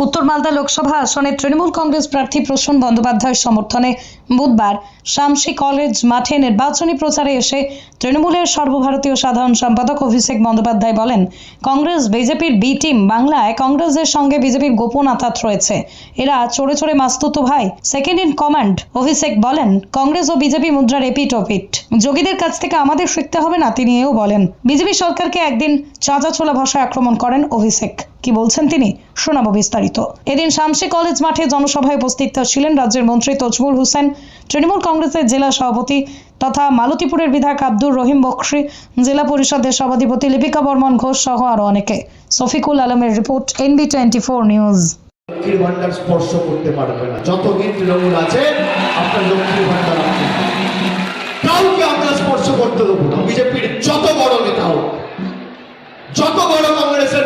উত্তর মালদা লোকসভা আসনে তৃণমূল কংগ্রেস প্রার্থী প্রসূন বন্দ্যোপাধ্যায়ের সমর্থনে বুধবার শামসি কলেজ মাঠে নির্বাচনী প্রচারে এসে তৃণমূলের সর্বভারতীয় সাধারণ সম্পাদক অভিষেক বন্দ্যোপাধ্যায় বলেন, কংগ্রেস, বিজেপির বি টিম বাংলায় কংগ্রেসের সঙ্গে বিজেপির গোপন আঘাত রয়েছে। এরা চোরে চোরে মাস্তুত ভাই। সেকেন্ড ইন কমান্ড, অভিষেক বলেন, কংগ্রেস ও বিজেপি মুদ্রার এপিট ওপিট যোগীদের কাছ থেকে আমাদের শিখতে হবে না, তিনি এও বলেন। বিজেপি সরকারকে একদিন চাঁচা ছোলা ভাষায় আক্রমণ করেন অভিষেক। কি বলছেন তিনি? শোনাবো বিস্তারিত। এদিন শামসি কলেজ মাঠে জনসভায় উপস্থিত ছিলেন রাজ্যের মন্ত্রী তজবুল হোসেন। তৃণমূল কংগ্রেসের জেলা সভাপতি তথা মালতীপুরের বিধায়ক আব্দুর রহিম বক্সি জেলা পরিষদের সভাধিপতি লিপিকা বর্মন ঘোষ সহ আরও অনেকে। সফিকুল আলমের report, NB twenty four news.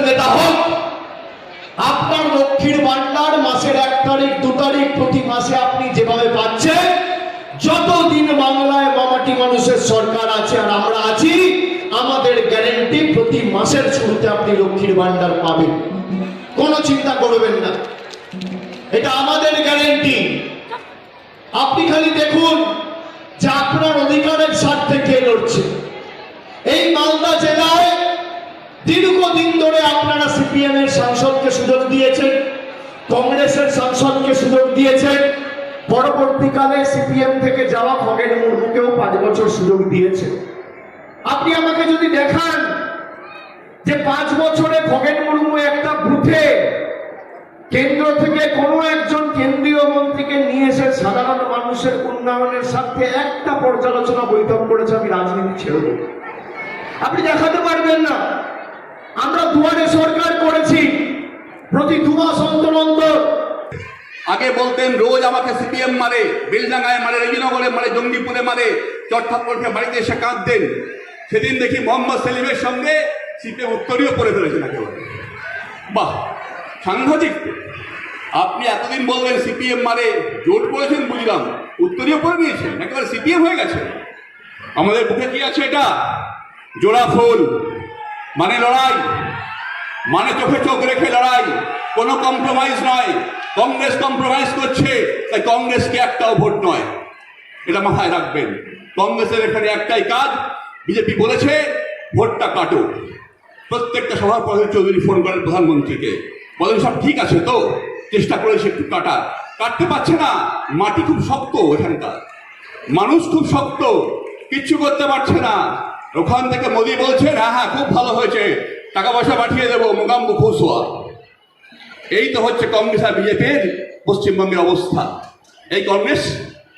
নেতা আপনার লক্ষ্মীর ভান্ডার মাসের এক তারিখ, দু তারিখ প্রতি মাসে আপনি যেভাবে পাচ্ছেন, যতদিন বাংলায় মামাটি মানুষের সরকার আছে আর আমরা আছি, আমাদের গ্যারেন্টি প্রতি মাসের শুরুতে আপনি লক্ষ্মীর ভান্ডার পাবেন। কোনো চিন্তা করবেন না। এটা আমাদের গ্যারেন্টি আপনি খালি দেখুন যে আপনার অধিকারের স্বার্থে কে লড়ছে। এই মালদা জেলায় দীর্ঘদিন ধরে আপনারা সিপিএম এর সাংসদকে সুযোগ দিয়েছেন, কংগ্রেসের সাংসদকে সুযোগ দিয়েছেন পরবর্তীকালে সিপিএম থেকে যাওয়া খগেন মুর্মুকেও পাঁচ বছর সুযোগ দিয়েছে। আপনি আমাকে যদি দেখান যে পাঁচ বছরে খগেন মুর্মু একটা বুথে কেন্দ্র থেকে কোনো একজন কেন্দ্রীয় মন্ত্রীকে নিয়ে এসে সাধারণ মানুষের উন্নয়নের স্বার্থে একটা পর্যালোচনা বৈঠক করেছে, আমি রাজনীতি ছেড়ে দেব। আপনি দেখাতে পারবেন না আমরা দুয়ারে সরকার করেছি প্রতি দু মাস অন্তর অন্তর আগে বলতেন, রোজ আমাকে সিপিএম মারে, বেলডাঙ্গায় মারে, রেজিনগরে মারে, জঙ্গিপুরে মারে চট্টাপুরকে বাড়িতে এসে কাঁদতেন। সেদিন দেখি মোহাম্মদ সেলিমের সঙ্গে সিপিএম উত্তরীয় করে ফেলেছেন একেবারে বাহ, সাংঘাতিক। আপনি এতদিন বললেন সিপিএম মারে, জোট করেছেন বুঝলাম, উত্তরীয় করে নিয়েছেন, একেবারে সিপিএম হয়ে গেছে। আমাদের বুকে কি আছে এটা? জোড়া ফুল মানে লড়াই মানে চোখে চোখ রেখে লড়াই, কোনো কম্প্রোমাইজ নয়। কংগ্রেস কম্প্রোমাইজ করছে, তাই কংগ্রেসকে একটাও ভোট নয়। এটা মাথায় রাখবেন। কংগ্রেসের এখানে একটাই কাজ, বিজেপি বলেছে, ভোটটা কাটো। প্রত্যেকটা সভাপতি চৌধুরী ফোন করেন প্রধানমন্ত্রীকে। বলেন, সব ঠিক আছে তো? চেষ্টা করেছে একটু কাটা। কাটতে পারছে না। মাটি খুব শক্ত এখানকার। মানুষ খুব শক্ত। কিচ্ছু করতে পারছে না। ওখান থেকে মোদি বলছে হ্যাঁ হ্যাঁ খুব ভালো হয়েছে। টাকা পয়সা পাঠিয়ে দেবো মুগাম্বু খুশুয়া এই তো হচ্ছে কংগ্রেস আর বিজেপির পশ্চিমবঙ্গের অবস্থা। এই কংগ্রেস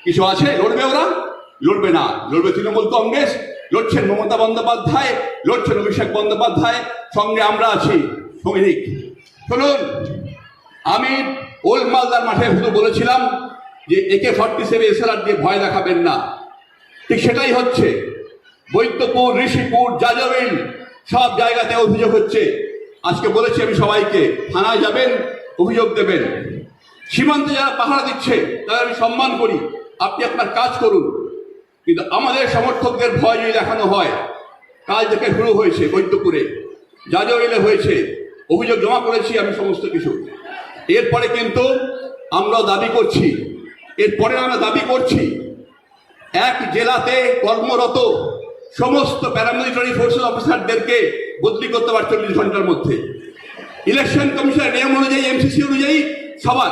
কিছু আছে? লড়বে ওরা? লড়বে না। লড়বে তৃণমূল কংগ্রেস, লড়ছেন মমতা বন্দ্যোপাধ্যায়, লড়ছেন অভিষেক বন্দ্যোপাধ্যায়, সঙ্গে আমরা আছি সৈনিক। শুনুন আমি ওল্ড মালদার মাঠে শুধু বলেছিলাম যে একে ফর্টি সেভেন এসএলআর দিয়ে ভয় দেখাবেন না। ঠিক সেটাই হচ্ছে। বৈদ্যপুর, ঋষিপুর জাজবিল সব জায়গাতে অভিযোগ হচ্ছে। আজকে বলেছি আমি সবাইকে, থানায় যাবেন, অভিযোগ দেবেন। সীমান্তে যারা পাহারা দিচ্ছে, তাদের আমি সম্মান করি। আপনি আপনার কাজ করুন। কিন্তু আমাদের সমর্থকদের ভয় যদি দেখানো হয় কাজ থেকে শুরু হয়েছে বৈদ্যপুরে যা যা এলে হয়েছে। অভিযোগ জমা করেছি আমি সমস্ত কিছু। এরপরে কিন্তু আমরাও দাবি করছি। এরপরে আমরা দাবি করছি, এক জেলাতে কর্মরত সমস্ত প্যারামিলিটারি ফোর্সেস অফিসারদেরকে বদলি করতে পারে চল্লিশ ঘণ্টার মধ্যে। ইলেকশন কমিশনের নিয়ম অনুযায়ী এমসিসি অনুযায়ী সবার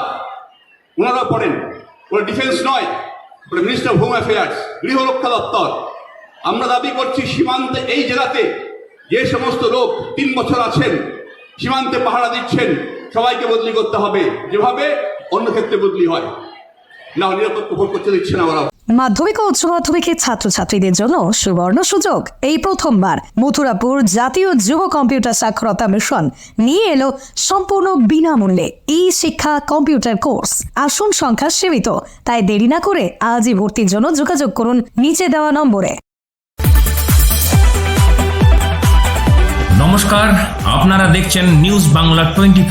ওনারা পড়েন। ওরা ডিফেন্স নয় ওটা মিনিস্টার হোম অ্যাফেয়ার্স গৃহরক্ষা দপ্তর। আমরা দাবি করছি, সীমান্তে এই জেলাতে যে সমস্ত লোক তিন বছর আছেন, সীমান্তে পাহারা দিচ্ছেন, সবাইকে বদলি করতে হবে। যেভাবে অন্য ক্ষেত্রে বদলি হয়। না নিরাপত্তা ভোট করতে দিচ্ছে না ওরা। মাধ্যমিক ও উচ্চ মাধ্যমিকের ছাত্রছাত্রীদের জন্য সুবর্ণ সুযোগ। এই প্রথমবার মথুরাপুর জাতীয় যুব কম্পিউটার সাক্ষরতা মিশন নিয়ে এলো সম্পূর্ণ বিনামূল্যে ই শিক্ষা কম্পিউটার কোর্স। আসন সংখ্যা সীমিত, তাই দেরি না করে আজই ভর্তির জন্য যোগাযোগ করুন নিচে দেওয়া নম্বরে। নমস্কার, আপনারা দেখছেন নিউজ বাংলা টোয়েন্টি